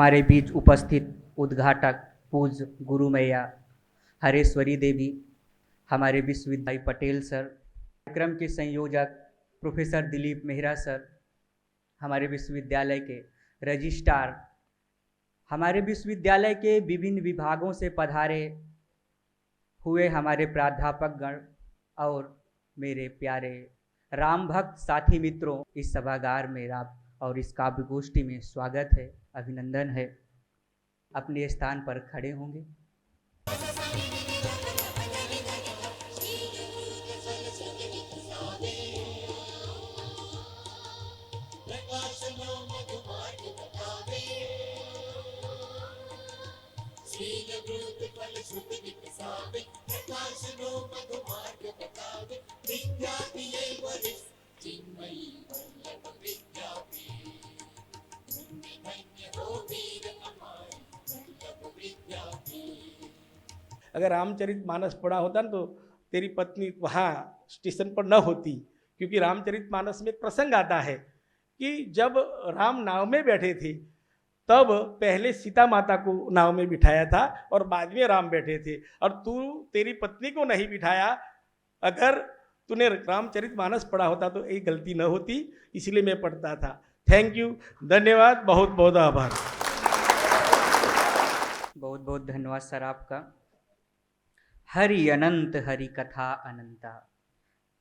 हमारे बीच उपस्थित उद्घाटक पूज गुरु मैया हरेश्वरी देवी, हमारे विश्वविद्यालय पटेल सर, कार्यक्रम के संयोजक प्रोफेसर दिलीप मेहरा सर, हमारे विश्वविद्यालय के रजिस्ट्रार, हमारे विश्वविद्यालय के विभिन्न विभागों से पधारे हुए हमारे प्राध्यापक गण और मेरे प्यारे राम भक्त साथी मित्रों, इस सभागार में आप और इस काव्य गोष्ठी में स्वागत है अभिनंदन है। अपने स्थान पर खड़े होंगे। अगर रामचरित मानस पढ़ा होता ना तो तेरी पत्नी वहाँ स्टेशन पर न होती, क्योंकि रामचरित मानस में एक प्रसंग आता है कि जब राम नाव में बैठे थे, तब पहले सीता माता को नाव में बिठाया था और बाद में राम बैठे थे। और तू तेरी पत्नी को नहीं बिठाया, अगर तूने रामचरित मानस पढ़ा होता तो ये गलती न होती, इसलिए मैं पढ़ता था। थैंक यू धन्यवाद. बहुत बहुत आभार। बहुत बहुत धन्यवाद सर आपका। हरि अनंत, हरि कथा अनंता।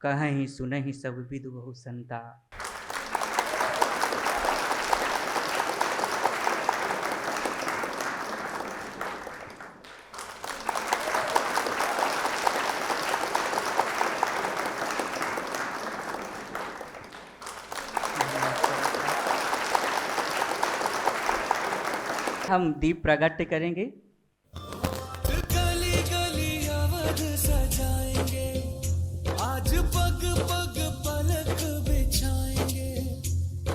कह ही सुन ही सब विदु बहु संता। हम दीप प्रगट करेंगे। गली गली अवध सजाएँगे। आज पग पग पलक बिछाएँगे।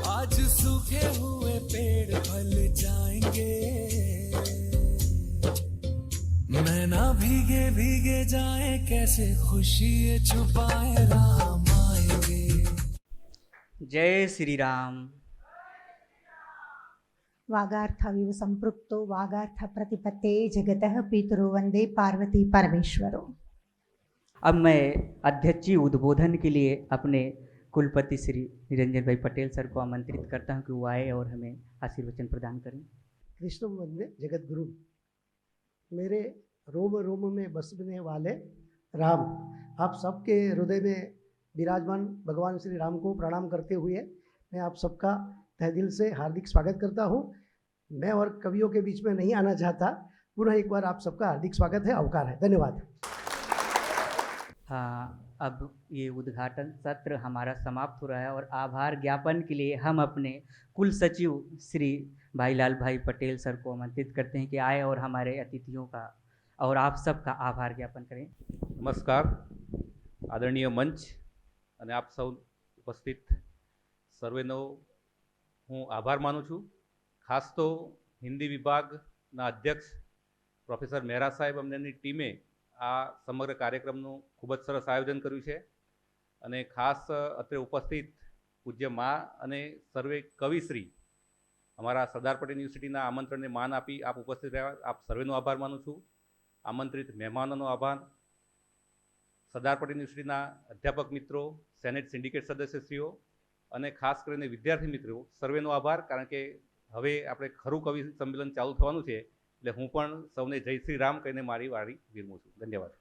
आज सूखे हुए पेड़ फल जाएँगे। मैं ना भीगे भीगे जाए कैसे खुशी छुपाए राम आएँगे। जय श्री राम। वागार्थविव संपृक्तो वागार्थ प्रतिपत्ते जगतः पितरो वंदे पार्वती परमेश्वरो। अब मैं अध्यक्षीय उद्बोधन के लिए अपने कुलपति श्री निरंजन भाई पटेल सर को आमंत्रित करता हूँ कि वो आए और हमें आशीर्वचन प्रदान करें। कृष्ण वंदे जगत गुरु मेरे रोम रोम में बसने वाले राम आप सबके हृदय में विराजमान भगवान श्री राम को प्रणाम करते हुए मैं आप सबका तह दिल से हार्दिक स्वागत करता हूँ मैं और कवियों के बीच में नहीं आना चाहता पुनः एक बार आप सबका हार्दिक स्वागत है अवकार है धन्यवाद हाँ अब ये उद्घाटन सत्र हमारा समाप्त हो रहा है और आभार ज्ञापन के लिए हम अपने कुल सचिव श्री भाई लाल भाई पटेल सर को आमंत्रित करते हैं कि आए और हमारे अतिथियों का और आप सबका आभार ज्ञापन करें નમસ્કાર આદરણીય મંચ અને આપ સૌ ઉપસ્થિત સર્વેનો હું આભાર માનું છું. ખાસ તો હિન્દી વિભાગના અધ્યક્ષ પ્રોફેસર મહેરા સાહેબ અમનેની ટીમે આ સમગ્ર કાર્યક્રમનું ખૂબ જ સરસ આયોજન કર્યું છે. અને ખાસ અત્રે ઉપસ્થિત પૂજ્ય મા અને સર્વે કવિશ્રી અમારા સરદાર પટેલ યુનિવર્સિટીના આમંત્રણને માન આપી આપ ઉપસ્થિત રહ્યા. આપ સર્વેનો આભાર માનું છું. આમંત્રિત મહેમાનોનો આભાર. સરદાર પટેલ યુનિવર્સિટીના અધ્યાપક મિત્રો, સેનેટ સિન્ડિકેટ સદસ્યશ્રીઓ અને ખાસ કરીને વિદ્યાર્થી મિત્રો સર્વેનો આભાર, કારણ કે હવે આપણે ખરું કવિ સંમેલન ચાલુ થવાનું છે, એટલે હું પણ સૌને જય શ્રી રામ કહીને મારી વારી વિરમું છું. ધન્યવાદ.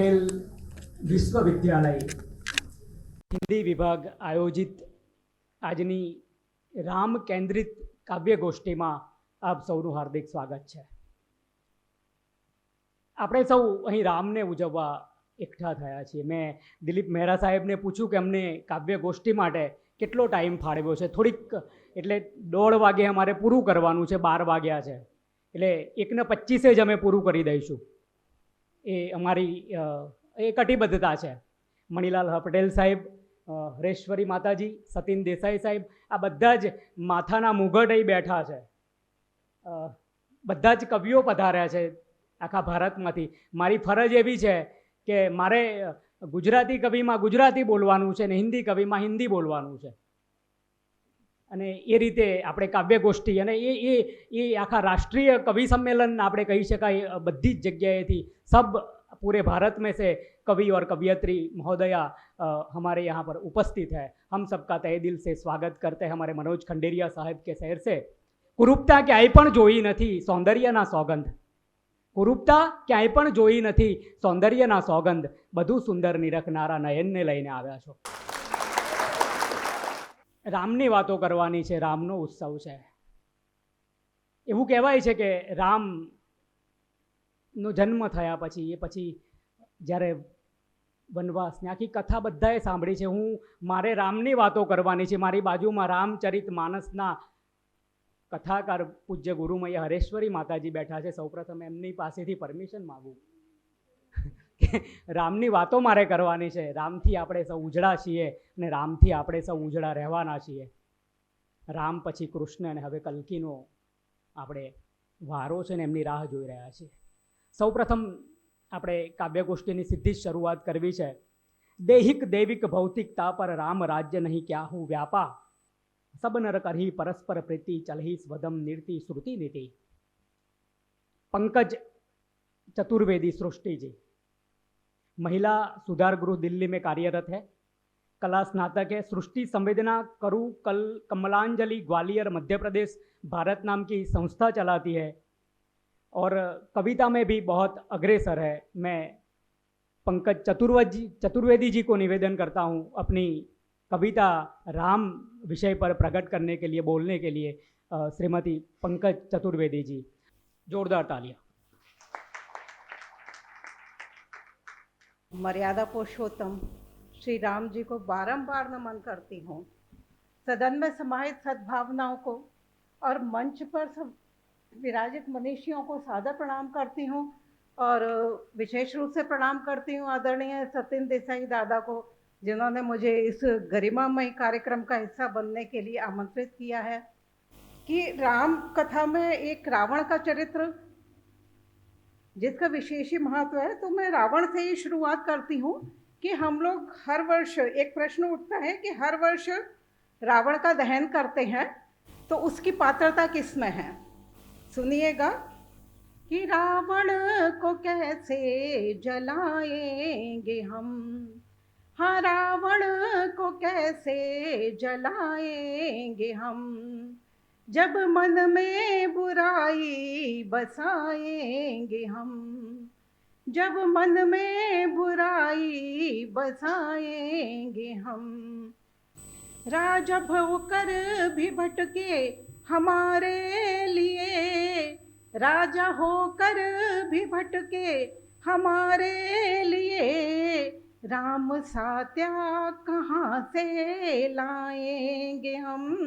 પટેલ વિશ્વવિદ્યાલય. હિન્દી વિભાગ આયોજિત આજની રામ કેન્દ્રિત કાવ્ય ગોષ્ઠીમાં આપ સૌનું હાર્દિક સ્વાગત છે. આપણે સૌ અહીં રામને ઉજવવા એકઠા થયા છીએ. મેં દિલીપ મહેરા સાહેબને પૂછ્યું કે અમને કાવ્ય ગોષ્ઠી માટે કેટલો ટાઈમ ફાળવ્યો છે. થોડીક, એટલે દોઢ વાગે અમારે પૂરું કરવાનું છે, બાર વાગ્યા છે. એટલે એકને પચીસે જ અમે પૂરું કરી દઈશું. એ અમારી એ કટિબદ્ધતા છે. મણિલાલ પટેલ સાહેબ હરેશ્વરી માતાજી, સતીન દેસાઈ સાહેબ, આ બધા જ માથાના મુગટ અહીં બેઠા છે. બધા જ કવિઓ પધાર્યા છે આખા ભારતમાંથી. મારી ફરજ એવી છે કે મારે ગુજરાતી કવિમાં ગુજરાતી બોલવાનું છે ને હિન્દી કવિમાં હિન્દી બોલવાનું છે. અને એ રીતે આપણે કાવ્ય ગોષ્ઠી અને એ એ એ આખા રાષ્ટ્રીય કવિ સંમેલન આપણે કહી શકાય અ, બધી જ જગ્યાએથી सब पूरे भारत में से कवि और कवियत्री महोदया अ, हमारे यहाँ पर उपस्थित है हम सबका तय दिल से स्वागत करते हैं हमारे मनोज खंडेरिया साहब के शहर से કુરૂપતા ક્યાંય પણ જોઈ નથી સૌંદર્યના સોગંધ કુરૂપતા ક્યાંય પણ જોઈ નથી સૌંદર્યના સોગંધ બધું સુંદર નિરખનારા નયનને લઈને આવ્યા છો રામની વાતો કરવાની છે, રામનો ઉત્સવ છે. એવું કહેવાય છે કે રામનો જન્મ થયા પછી, એ પછી જ્યારે વનવાસની આખી કથા બધાએ સાંભળી છે, હું, મારે રામની વાતો કરવાની છે. મારી બાજુમાં રામચરિત માનસના કથાકાર પૂજ્ય ગુરુમૈયા હરેશ્વરી માતાજી બેઠા છે. સૌપ્રથમ એમની પાસેથી પરમિશન માગું. રામની વાતો મારે કરવાની છે. રામથી આપણે સૌ ઉજળા છીએ અને રામથી આપણે સૌ ઉજળા રહેવાના છીએ. રામ પછી કૃષ્ણ અને હવે કલ્કીનો આપણે વારો છે ને એમની રાહ જોઈ રહ્યા છીએ. સૌપ્રથમ આપણે કાવ્યગોષ્ઠીની સીધી જ શરૂઆત કરવી છે. દૈહિક દૈવિક ભૌતિકતા પર રામ રાજ્ય નહીં ક્યાં હું વ્યાપા. સબનર કરહી પરસ્પર પ્રીતિ ચલહી સ્વદમ નિર્તિ શ્રુતિ નીતિ. પંકજ ચતુર્વેદી સૃષ્ટિજી. महिला सुधार गृह दिल्ली में कार्यरत है। कला स्नातक है। सृष्टि संवेदना करु कल कमलांजलि ग्वालियर मध्य प्रदेश भारत नाम की संस्था चलाती है। और कविता में भी बहुत अग्रेसर है। मैं पंकज चतुर्वेदी चतुर्वेदी जी को निवेदन करता हूँ अपनी कविता राम विषय पर प्रकट करने के लिए, बोलने के लिए श्रीमती पंकज चतुर्वेदी जी। जोरदार तालियाँ। मर्यादा पुरुषोत्तम। श्री राम जी को बारंबार नमन करती हूँ। सदन में समाहित सद्भावनाओं को और मंच पर विराजित मनीषियों को सादर प्रणाम करती हूँ और विशेष रूप से प्रणाम करती हूँ आदरणीय सत्यन देसाई दादा को, जिन्होंने मुझे इस गरिमामय कार्यक्रम का हिस्सा बनने के लिए आमंत्रित किया है। कि राम कथा में एक रावण का चरित्र जिसका विशेष ही महत्व है तो मैं रावण से ही शुरुआत करती हूँ कि हम लोग हर वर्ष, एक प्रश्न उठता है कि हर वर्ष रावण का दहन करते हैं तो उसकी पात्रता किसमें है? सुनिएगा कि रावण को कैसे जलाएँगे हम? हाँ रावण को कैसे जलाएँगे हम? जब मन में बुराई बसाएँगे हम, जब मन में बुराई बसाएँगे हम, राजा भवकर भी भटके हमारे लिए, राजा होकर भी भटके हमारे लिए, राम सात्या कहाँ से लाएँगे हम?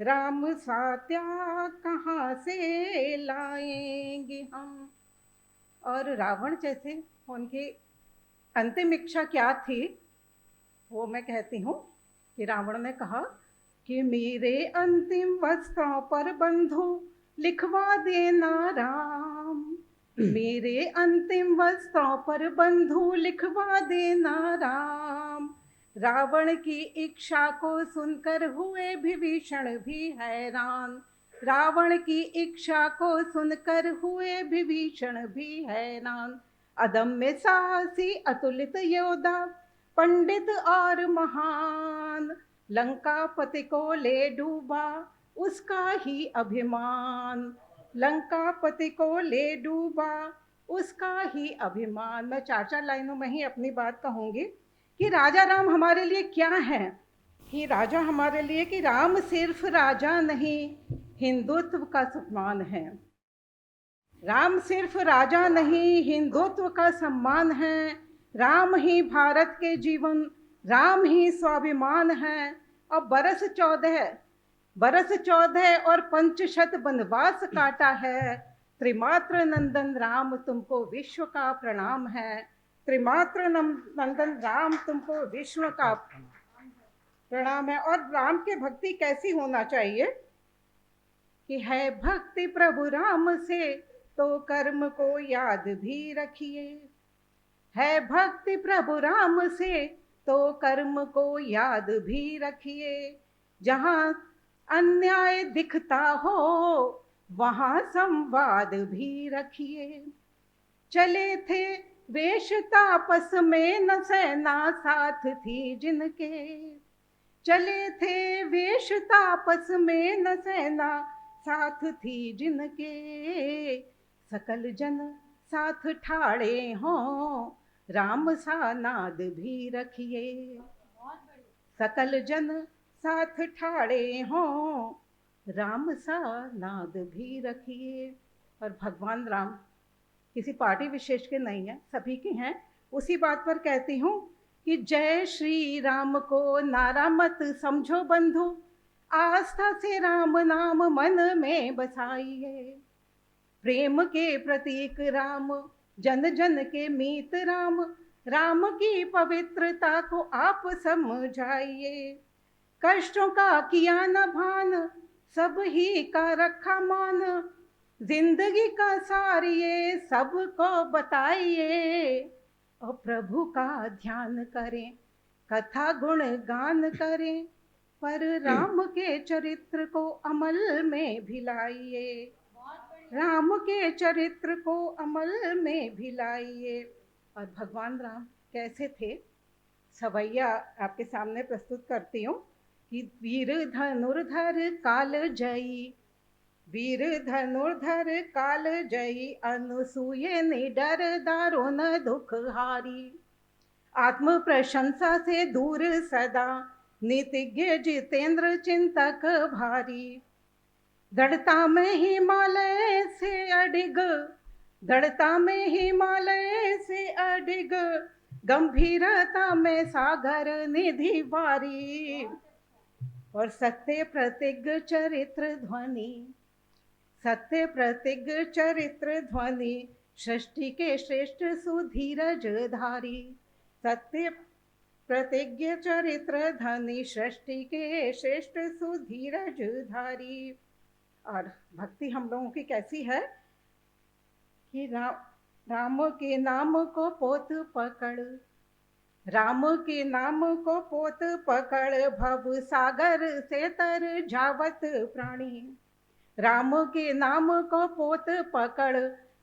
राम सात्या कहाँ से लाएँगे हम? और रावण जैसे उनकी अंतिम इच्छा क्या थी, वो मैं कहती हूँ कि रावण ने कहा कि मेरे अंतिम वस्त्रों पर बंधु लिखवा देना राम। मेरे अंतिम वस्त्रों पर बंधु लिखवा देना राम। रावण की इच्छा को सुनकर हुए विभीषण भी हैरान। रावण की इच्छा को सुनकर हुए विभीषण भी हैरान। अदम्य साहसी, अतुलित योद्धा, पंडित और महान। लंका पति को ले डूबा उसका ही अभिमान। लंका पति को ले डूबा उसका ही अभिमान। मैं चार चार लाइनों में ही अपनी बात कहूँगी। कि राजा राम हमारे लिए क्या है? कि राजा हमारे लिए कि राम सिर्फ़ राजा नहीं, हिंदुत्व का सम्मान है। राम सिर्फ़ राजा नहीं, हिंदुत्व का सम्मान है। राम ही भारत के जीवन, राम ही स्वाभिमान है। और बरस चौदह बरस चौदह और पंचशत वनवास काटा है। त्रिमात्र नंदन राम तुमको विश्व का प्रणाम है। त्रिमात्र नंदन राम तुमको विश्व का प्रणाम है। और राम की भक्ति कैसी होना चाहिए? कि है भक्ति प्रभु राम से तो कर्म को याद भी रखिए। है भक्ति प्रभु राम से तो कर्म को याद भी रखिए। जहाँ अन्याय दिखता हो, वहाँ संवाद भी रखिए। चले थे वेश तापस में न सेना साथ थी जिनके। चले थे वेश तापस में न सेना साथ थी जिनके। सकल जन साथ ठाड़े हों, राम सा नाद भी रखिए। सकल जन साथ ठाड़े हों, राम सा नाद भी रखिए। और भगवान राम किसी पार्टी विशेष के नहीं है, सभी के हैं। उसी बात पर कहती हूँ कि जय श्री राम को नारा मत समझो बंधु, आस्था से राम नाम मन में बसाइए। प्रेम के प्रतीक राम, जन जन के मीत राम राम की पवित्रता को आप समझाइए। कष्टों का किया न भान, सब ही का रखा मान ज़िंदगी का सार ये सबको बताइए। और प्रभु का ध्यान करें, कथा गुण गान करें, पर राम के चरित्र को अमल में भिलाइए राम के चरित्र को अमल में भिलाइए और भगवान राम कैसे थे? सवैया आपके सामने प्रस्तुत करती हूँ कि वीर धनुर्धर काल जयी वीर धनुर्धर काल जयी, अनुसूय निडर दारुण दुख हारी आत्म प्रशंसा से दूर सदा नीतिज्ञ जितेंद्र चिंतक भारी। दृढ़ता में हिमालय से अडिग, दृढ़ता में हिमालय से अडिग, गंभीरता में सागर निधि वारी। और सत्य प्रतिज्ञ चरित्र ध्वनि। सत्य प्रतिज्ञ चरित्र ध्वनि, सृष्टि के श्रेष्ठ सुधीरज धारी। सत्य प्रतिज्ञ चरित्र धनी सृष्टि के श्रेष्ठ सुधीरज धारी। और भक्ति हम लोगों की कैसी है कि राम राम के नाम को पोत पकड़, राम के नाम को पोत पकड़, भव सागर से तर जावत प्राणी। राम के नाम को पोत पकड़,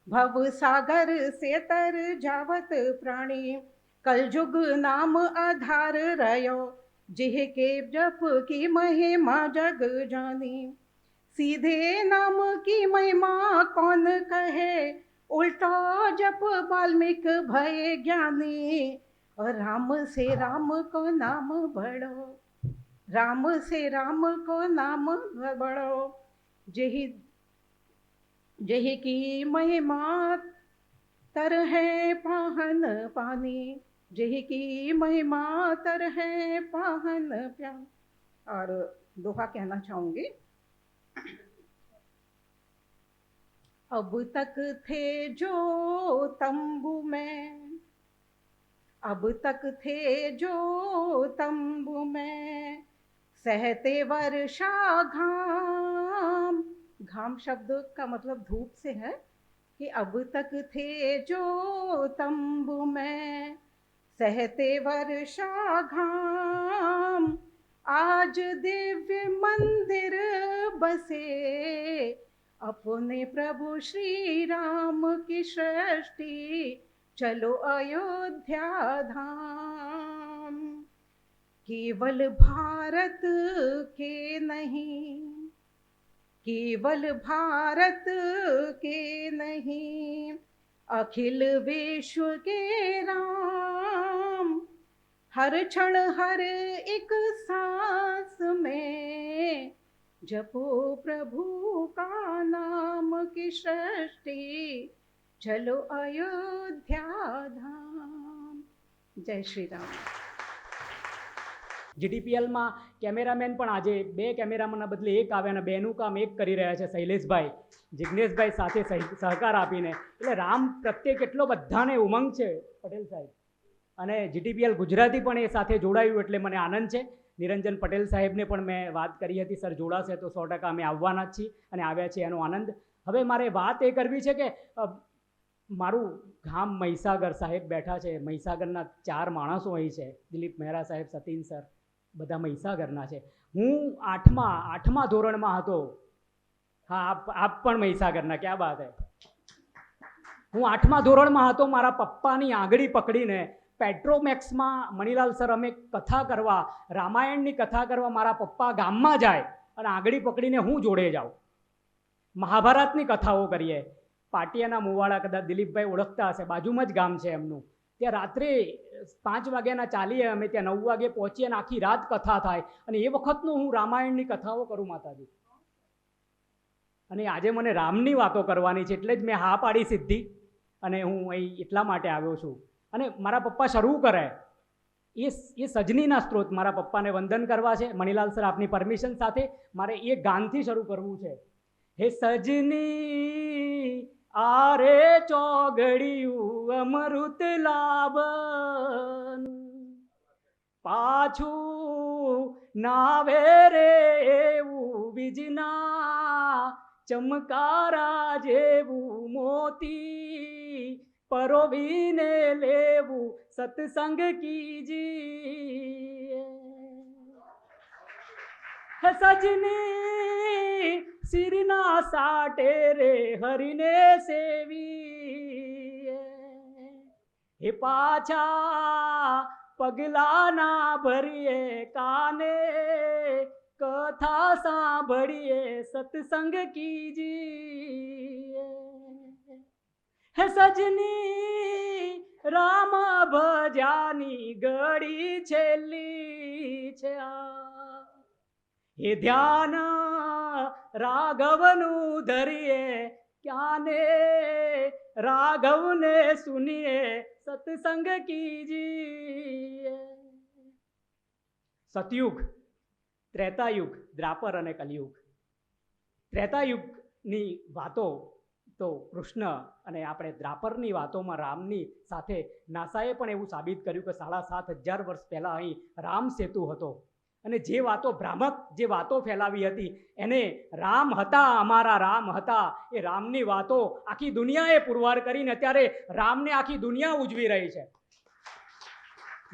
भव सागर से तर जावत प्राणी। कलयुग नाम आधार रयो जिह के जप की महिमा जग जानी। सीधे नाम की महिमा कौन कहे, उल्टा जप वाल्मीक भय ज्ञानी। और राम से राम को नाम बढ़ो, राम से राम को नाम बढ़ो। जही जही की महिमा तर है पाहन पानी। जही की महिमा तर है पाहन प्या और दोहा कहना चाहूँगी। अब तक थे जो तंबू में, अब तक थे जो तंबू में, सहते वर्षा घाम घाम शब्द का मतलब धूप से है कि अब तक थे जो तंबू में। सहते वर्षा घाम, आज दिव्य मंदिर बसे। अपने प्रभु श्री राम की सृष्टि, चलो अयोध्या धाम। केवल भारत के नहीं केवल भारत के नहीं, अखिल विश्व के राम। हर क्षण हर एक सांस में जपो प्रभु का नाम की सृष्टि, चलो अयोध्या धाम। जय श्री राम। જીટીપીએલમાં કેમેરામેન પણ આજે બે કેમેરામેનના બદલે એક આવે અને બેનું કામ એક કરી રહ્યા છે શૈલેષભાઈ. જિજ્ઞેશભાઈ સાથે સહકાર આપીને. એટલે રામ પ્રત્યે કેટલો બધાને ઉમંગ છે પટેલ સાહેબ. અને જીટીપીએલ ગુજરાતી પણ એ સાથે જોડાયું એટલે મને આનંદ છે. નિરંજન પટેલ સાહેબને પણ મેં વાત કરી હતી, સર, જોડાશે તો સો ટકા અમે આવવાના જ છીએ અને આવ્યા છીએ એનો આનંદ. હવે મારે વાત એ કરવી છે કે મારું ગામ મહીસાગર સાહેબ બેઠા છે. મહીસાગરના ચાર માણસો અહીં છે. દિલીપ મહેરા સાહેબ, સતીન સર. બધા મહીસાગરના છે. હું આઠમા આઠમા ધોરણમાં હતો. હા, આપ આપ પણ મહીસાગરના, ક્યાં વાત હે? હું આઠમા ધોરણમાં હતો, મારા પપ્પાની આંગળી પકડીને પેટ્રોમેક્સમાં મણિલાલ સર અમે કથા કરવા, રામાયણની કથા કરવા મારા પપ્પા ગામમાં જાય અને આંગળી પકડીને હું જોડે જાઉં. મહાભારતની કથાઓ કરીએ. પાટિયાના મુવાડા કદાચ દિલીપભાઈ ઓળખતા હશે. બાજુમાં જ ગામ છે એમનું. ત્યાં રાત્રે પાંચ વાગ્યાના ચાલીએ અમે ત્યાં નવ વાગે પહોંચીએ અને આખી રાત કથા થાય. અને એ વખતનું હું રામાયણની કથાઓ કરું માતાજી. અને આજે મને રામની વાતો કરવાની છે એટલે જ મેં હા પાડી સીધી અને હું અહીં એટલા માટે આવ્યો છું. અને મારા પપ્પા શરૂ કરે. એ એ સજનીના સ્ત્રોત મારા પપ્પાને વંદન કરવા છે. મણિલાલ સર આપની પરમિશન સાથે મારે એ ગાનથી શરૂ કરવું છે. હે સજની आरे चौगड़ी अमृत लाबन। पाछू नावे रे बिजना, चमकारा जेबू मोती। परोवी ने लेबू सत्संग जी सजनी સિરના સાટે રે હરિને સેવી હે પાછા પગલાના ભરીએ કાને, કથા સાંભળીએ, સત્સંગ કીજી હે સજની રામ ભજાની ગળી છેલ્લી છે આ. એ ધ્યાન રાઘવનું ધરીએ, ક્યાને? રાઘવને સુનિએ, સત્સંગ કીજીએ સતયુગ, ત્રેતાયુગ, દ્રાપર અને કલયુગ. ત્રેતાયુગની વાતો તો કૃષ્ણ અને આપણે દ્રાપરની વાતોમાં રામની સાથે નાસાએ પણ એવું સાબિત કર્યું કે સાડા સાત હજાર વર્ષ પહેલાં અહીં રામ સેતુ હતો. અને જે વાતો ભ્રામક, જે વાતો ફેલાવી હતી, એને રામ હતા, અમારા રામ હતા. એ રામની વાતો આખી દુનિયાએ પુરવાર કરીને અત્યારે રામને આખી દુનિયા ઉજવી રહી છે.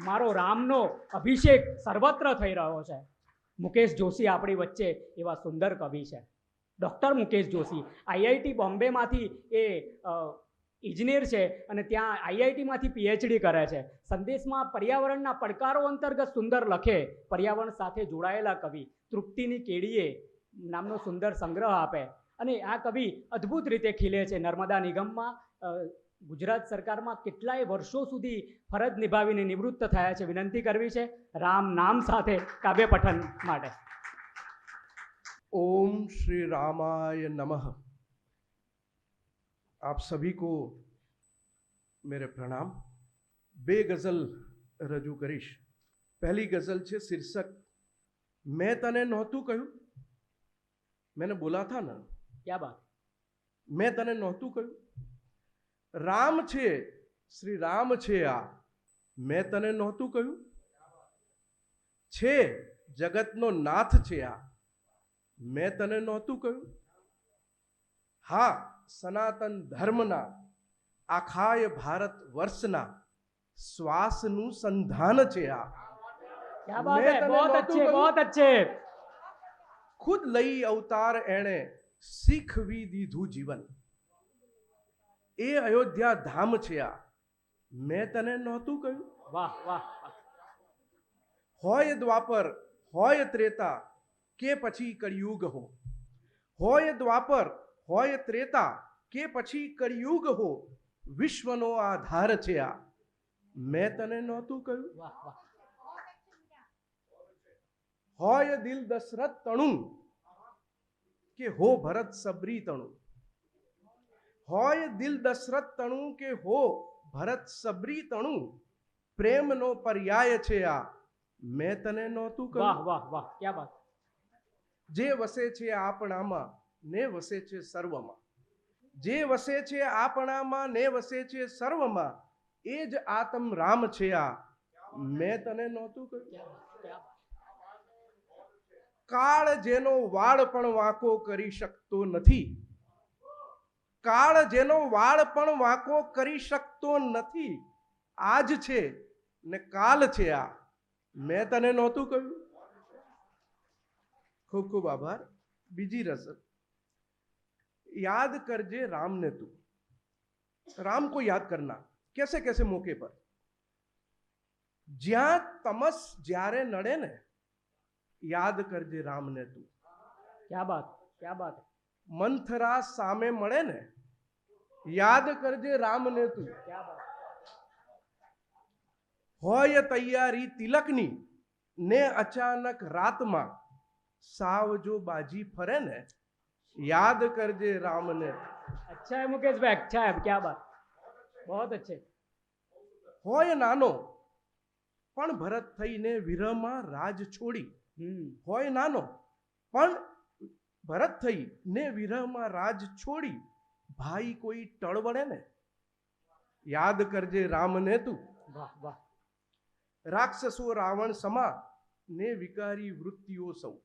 મારો રામનો અભિષેક સર્વત્ર થઈ રહ્યો છે. મુકેશ જોશી આપણી વચ્ચે એવા સુંદર કવિ છે. ડૉક્ટર મુકેશ જોશી, આઈઆઈટી બોમ્બેમાંથી એ ઇજનેર છે અને ત્યાં આઈઆઈટીમાંથી પીએચડી કરે છે. સંદેશમાં પર્યાવરણના પડકારો અંતર્ગત સુંદર લખે, પર્યાવરણ સાથે જોડાયેલા કવિ, તૃપ્તિની કેડીએ નામનો સુંદર સંગ્રહ આપે. અને આ કવિ અદ્ભુત રીતે ખીલે છે. નર્મદા નિગમમાં ગુજરાત સરકારમાં કેટલાય વર્ષો સુધી ફરજ નિભાવીને નિવૃત્ત થયા છે. વિનંતી કરવી છે. રામ નામ સાથે કાવ્ય પઠન માટે. ઓમ શ્રી રામાય નમઃ. आप सभी को मेरे प्रणाम બે ગઝલ રજૂ કરીશ પહેલી ગઝલ છે શીર્ષક મેં તને નહોતું કહ્યું मैंने बोला था ना ક્યાં બાત મેં તને નહોતું કહ્યું રામ છે શ્રી રામ છે આ મેં તને નહોતું કહ્યું છે જગતનો નાથ છે આ મેં તને નહોતું કહ્યું હા સનાતન ધર્મના આખાય ભારત વર્ષના શ્વાસનું સંધાન છે આ ક્યાં બાત મેં હે તને બહોત નહોતું અચ્છે કહ્યું? બહોત અચ્છે ખુદ લઈ અવતાર એણે શીખવી દીધું જીવન એ અયોધ્યા ધામ છે આ મેં તને નહોતું કહ્યું વાહ વાહ વાહ. હોય દ્વાપર હોય ત્રેતા કે પછી કળિયુગ હો હોય દ્વાપર હોય ત્રેતા કે પછી કળિયુગ હો વિશ્વનો આધાર છે આ. મેં તને નહોતું કહ્યું? વાહ વાહ. હોય દિલ દશરથ તણું કે હો ભરત સબરી તણું? હોય દિલ દશરથ તણું કે હો ભરત સબરી તણું? પ્રેમનો પર્યાય છે આ. મેં તને નહોતું વાહ કહ્યું? વાહ વાહ ક્યાં વાત. જે વસે છે આપણામાં ને વસે છે સર્વમાં. જે વસે છે આપણામાં, ને વસે છે સર્વમાં, એ જ આત્મ રામ છે આ. મેં તને નહોતું કહ્યું? કાળ જેનો વાળ પણ વાંકો કરી શકતો નથી. કાળ જેનો વાળ પણ વાંકો કરી શકતો નથી. આજ છે ને કાલ છે આ. મેં તને નહોતું કહ્યું? ખૂબ ખૂબ આભાર. બીજી રસદ. याद करजे राम ने तू राम को याद करना कैसे कैसे मौके पर જ્યાં તમસ જ્યારે નડે ને યાદ કરજે રામને તું ક્યાં બાત ક્યાં બાત મંથરા સામે મળે ને યાદ કરજે રામને તું ક્યાં બાત હોય તૈયારી તિલકની ને અચાનક રાતમાં સાવ જો બાજી ફરે ને યાદ કરજે રામને अच्छा है मुकेश भाई अच्छा है क्या बात बहुत अच्छे હોય નાનો પણ ભરત થઈને વિરહમાં રાજ છોડી हम्म હોય નાનો પણ ભરત થઈ ને વિરહમાં રાજ છોડી ભાઈ કોઈ ટળવડે ને યાદ કરજે રામને તું વાહ વાહ રાક્ષસો રાવણ સમા ને વિકારી વૃત્તિઓ સૌ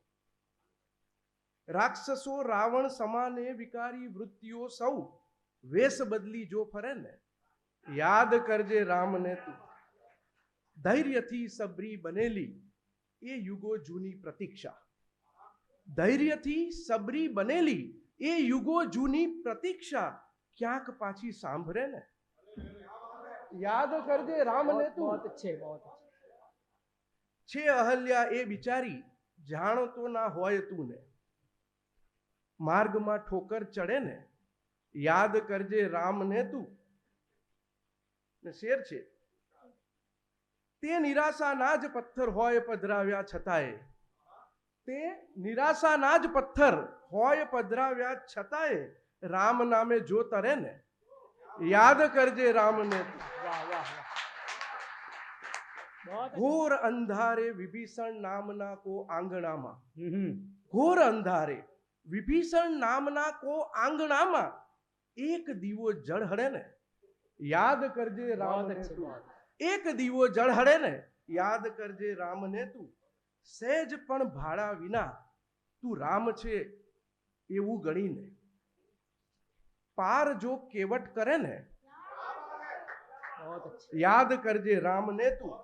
રાક્ષસો રાવણ સમાને વિકારી વૃત્તિઓ સૌ વેશ બદલી જો ફરે ને? યાદ કરજે રામને તું. ધૈર્યથી સબરી બનેલી એ યુગો જૂની પ્રતીક્ષા. ધૈર્યથી સબરી બનેલી એ યુગો જૂની પ્રતીક્ષા ક્યાંક પાછી સાંભળે ને? યાદ કરજે રામને તું. છે. છે અહલ્યા એ બિચારી જાણતો ના હોય તું ને. માર્ગમાં ઠોકર ચડે ને યાદ કરજે રામને તું. શેર છે તે નિરાશાના જ પથ્થર હોય પધરાવ્યા છતાંય. તે નિરાશાના જ પથ્થર હોય પધરાવ્યા છતાંય રામ નામે જો તરે ને યાદ કરજે રામ રામને ઘોર અંધારે વિભીષણ નામના કો આંગણામાં. ઘોર અંધારે વિભીષણ નામના કો આંગણામાં એક દીવો જળ હડે ને? યાદ કરજે રામ એક દીવો જળ હડે ને? યાદ કરજે રામને તું. સહેજ પણ ભાડા વિના તું રામ છે એવું ગણીને પાર જો કેવટ કરે ને? યાદ કરજે રામને તું.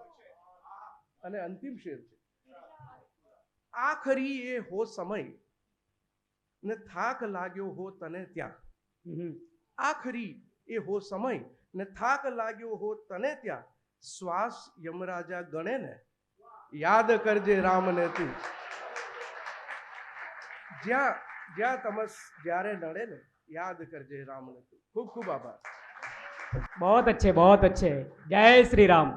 અને અંતિમ શેર છે. આખરી એ હો સમય ને થાક લાગ્યો હો તને ત્યાં हम्म हम्म આખરી એ હો સમય ને થાક લાગ્યો હો તને ત્યાં શ્વાસ યમરાજા ગણે ને યાદ કરજે રામને તું જ્યાં જ્યાં તમસ જ્યારે નડે ને યાદ કરજે રામને તું ખૂબ ખૂબ આભાર बहुत अच्छे बहुत अच्छे जय श्री राम